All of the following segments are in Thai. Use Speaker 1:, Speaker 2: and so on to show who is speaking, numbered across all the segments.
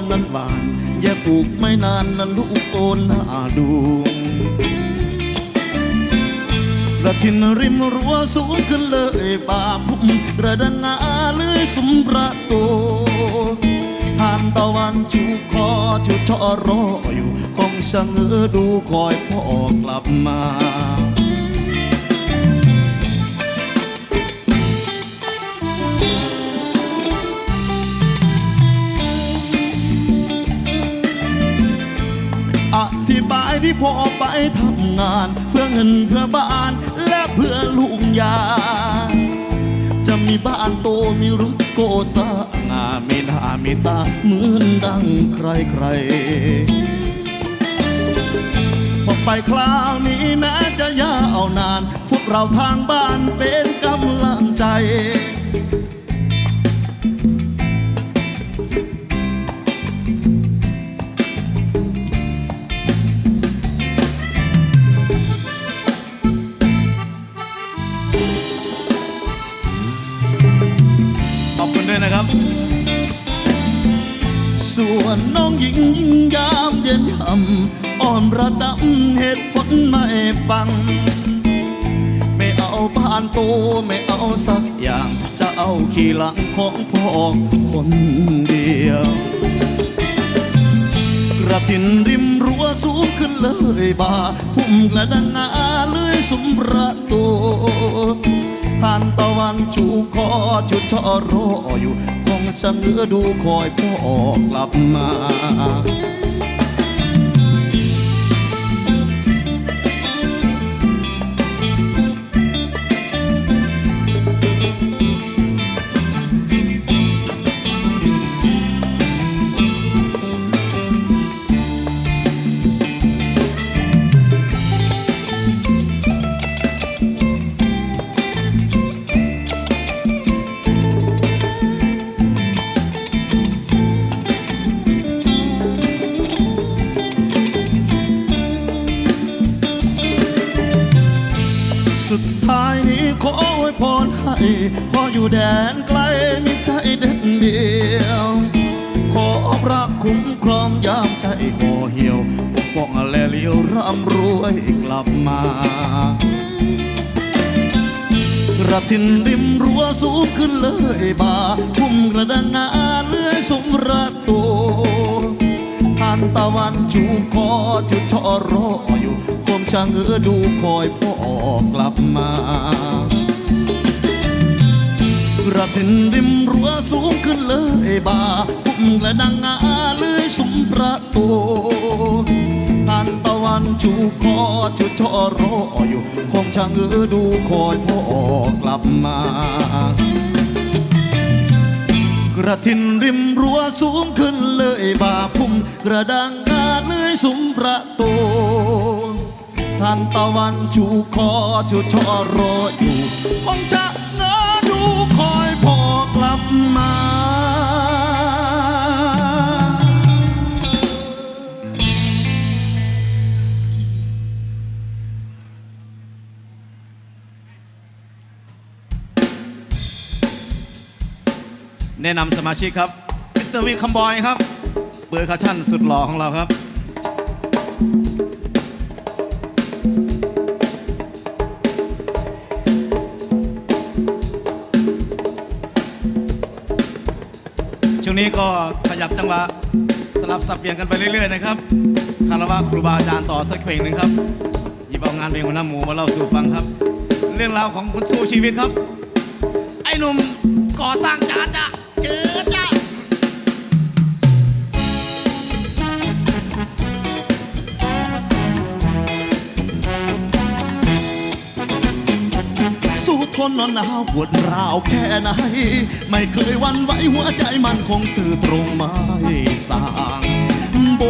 Speaker 1: อนั้นหวานอย่าปลูกไม่นานนั้นลูกโอนหน้าดูกระทินริมรั้วสูงขึ้นเลยบาพุ่มกระดังงาเลยสุมประตูผ่านตะวันจูคอจูชอรออยู่คงชะเง้อดูคอยพ่อกลับมา พ่อไปทำงาน เพื่อเงินเพื่อบ้านและเพื่อลุงยา จะมีบ้านโตมีรถโกสางาไม่น่ามีตาเหมือนดังใครใครๆพอไปคราวนี้แม้จะยาวนาน พวกเราทางบ้านเป็นกำลังใจ
Speaker 2: น้
Speaker 1: องหญิงยิ่งยามเย็นยำอ่อนประจำเหตุผลไม่ฟัง ไม่เอาบ้านโตไม่เอาสักอย่าง จะเอาขี่หลังของพ่อคนเดียวกระถินริมรั้วสูงขึ้นเลยบ่าพุ่มกระดังงาเลยสุมประตูผ่านตะวันชูคอจุดชอรออยู่ จะเง้อดูคอยพ่อกลับมา รให้พออยู่แดนไกลมีใจเด็ดเดียว ขอพระคุ้มครองยามใจคอเหี่ยวปกป้องและเลี้ยวร่ำรวยกลับมากระทินริมรั้วสูงขึ้นเลยบ่าพุ่มกระดังงาเลื่อยสมระตูผ่านตะวันจูคอจุดชอรออยู่คมช่างเออดูคอยพ่อกลับมา กระถินริมรั้วสูงขึ้นเลยบาพุ่มกระดังงาเลื่อยสุมประตูผ่านตะวันจูคอจุดชอรออยู่คงช่างเออดูคอยพ่อกลับมากระถินริมรั้วสูงขึ้นเลยบาพุ่มกระดังงาเลื่อยสุมประตูท่านตะวันชูคอชูชอรออยู่คงจะ คอยพอกลับมา
Speaker 2: แนะนำสมาชิกครับมิสเตอร์วีคัมบอยครับ เบอร์คาชั่นสุดหล่อของเราครับ ก็ขยับจังหวะสลับสับเปลี่ยนกันไปเรื่อยๆนะครับคารวะครูบาอาจารย์ต่อสักเพลงหนึ่งครับหยิบเอางานเพลงของน้าหมูมาเล่าสู่ฟังครับ เรื่องราวของคนสู้ชีวิตครับ ไอ้หนุ่มก่อสร้างจ้าจ้าเจอจ้า
Speaker 1: ทนนอนหนาวปวดร้าวแค่ไหน ไม่เคยวันไหวหัวใจมันคงสื่อตรงไม่สางบ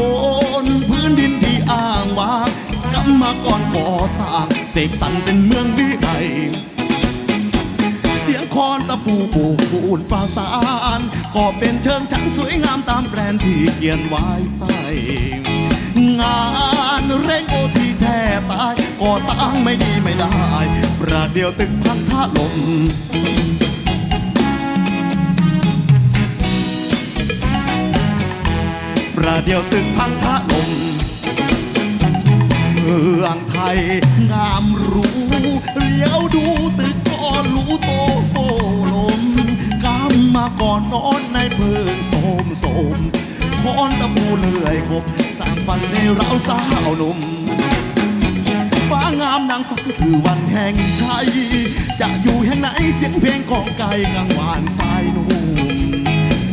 Speaker 1: นพื้นดินที่อ้างว้างกำมาก่อนก่อสร้างเสกสรรเป็นเมืองวิไลเสียงคอนตะปูปูปูนประสานก็เป็นเชิงชั้นสวยงามตามแบรนด์ที่เขียนไว้ให้งานเร่งโอที บตายก่อสร้างไม่ดีไม่ได้ ประเดี๋ยวตึกพังท่าลมประเดี๋ยวตึกพังท่าลมเมืองไทยงามรู้เลี้ยวดูตึกก่อนรู้โตโตลมกำมาก่อนนอนในเพิงโสมโสมคอนตะปูเลื่อยกบสร้างฟันให้เราสาวนุ่มางามนางฟ้าคือวันแห่งชัย จะอยู่แห่งไหนเสียงเพลงของไก่กลางวานสายนุ่ม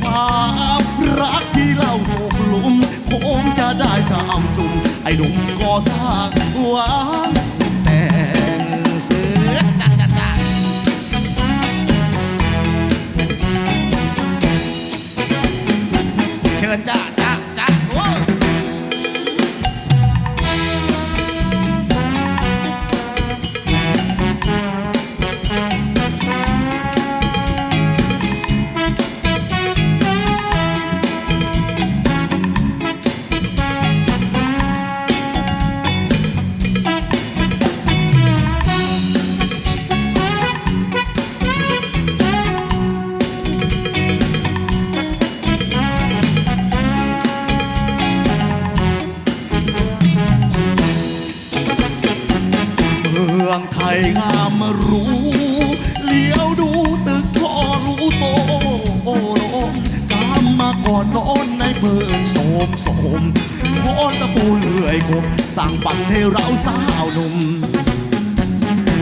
Speaker 1: ความรักที่เล่าตกหลุมคงจะได้จำจุมไอ้หนุ่มก็สร้างหวานแต่งเสือจ้าจ้าจ้าเชิญจ้า งไทยงามมารู้เลี้ยวดูตึกทอรู้โตโอโลมกามมาก่อนนอนในเพิงโสมโสมพอตะปูเลื่อยกบสร้างฝันให้เราสาวหนุ่ม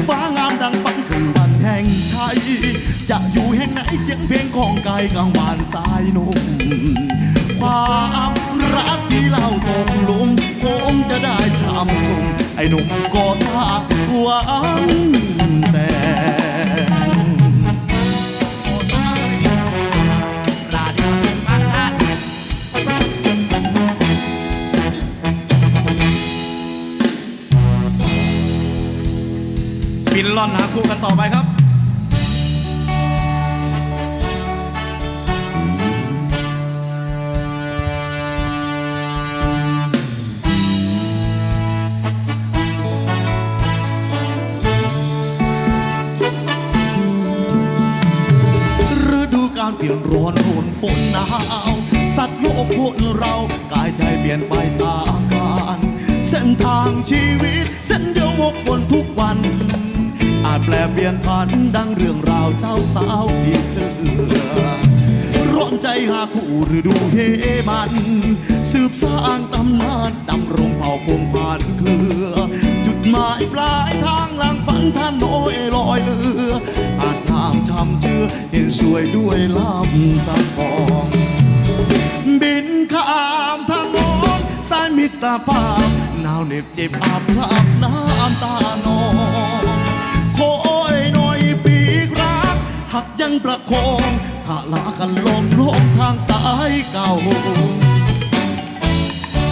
Speaker 1: ฟ้างามดังฝันคือวันแห่งชัยจะอยู่แห่งไหนเสียงเพลงของไก่กลางวานสายหนุ่ม บิ
Speaker 2: นล่อนหาคู่กันต่อไปครับ
Speaker 1: ฤดูการเปลี่ยนร้อนฝนฝนหนาว สัตว์โลกคนเรา กายใจเปลี่ยนไปตามกาลเส้นทางชีวิต เส้นเดียววกวนทุกวัน จแปลเปลี่ยนผันดังเรื่องราวเจ้าสาวผีเสื้อร้อนใจหาคู่ฤดูเฮมัน สืบสร้างตำนานดำรงเผ่าพงผ่านเครือ จุดหมายปลายทางหลังฝันท่านโอยลอยเรืออาจน้ำช้ำเชื่อเห็นสวยด้วยลำตะกอง บินข้ามถนนสายมิตรภาพหนาวเหน็บเจ็บอาบพลับน้ำตานอง หักยังประคองถ้าลากันลงลงทางสายเก่า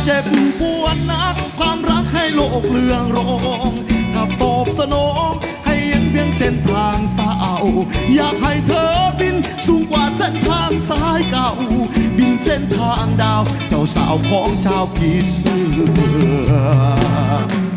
Speaker 1: เจ็บปวดนักความรักให้โลกเลืองรองกับตอบสนองให้เห็นเพียงเส้นทางสาวอยากให้เธอบินสูงกว่าเส้นทางสายเก่า บินเส้นทางดาว เจ้าสาวของชาวผีเสื้อ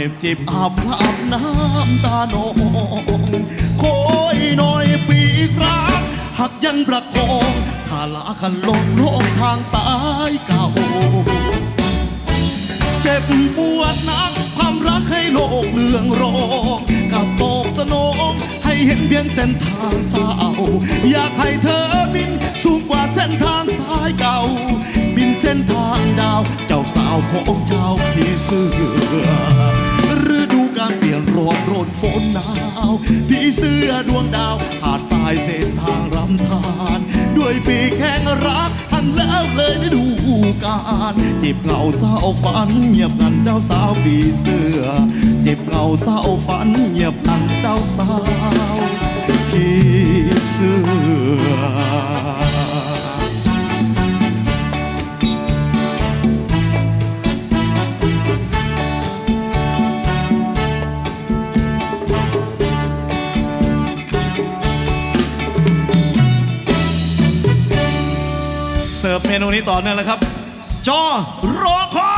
Speaker 1: เน็บจ็บอาบพลับน้ำตานองโคอยหน่อยปีกรักหักยังประคองถ้าลากันลงลงทางสายเก่า เจ็บปวดนักความรักให้โลกเลืองรองกับตอบสนองให้เห็นเพียงเส้นทางสาว อยากให้เธอบินสูงกว่าเส้นทางสายเก่า บินเส้นทางดาว เจ้าสาวของชาวผีเสื้อ นร้อนรนฝนหนาวผีเสื้อดวงดาว หาดทรายเส้นทางรำทาน ด้วยปีกแห่งรักหันแล้วเลยฤดูกาลเจ็บเหงาเศร้าฝันเงียบงันเจ้าสาวปีเสื้อ เจ็บเหงาเศร้าฝันเงียบงันเจ้าสาวพี่เสือ
Speaker 2: นูนี้ต่อเนื่องแล้วครับ
Speaker 1: จอรอคอย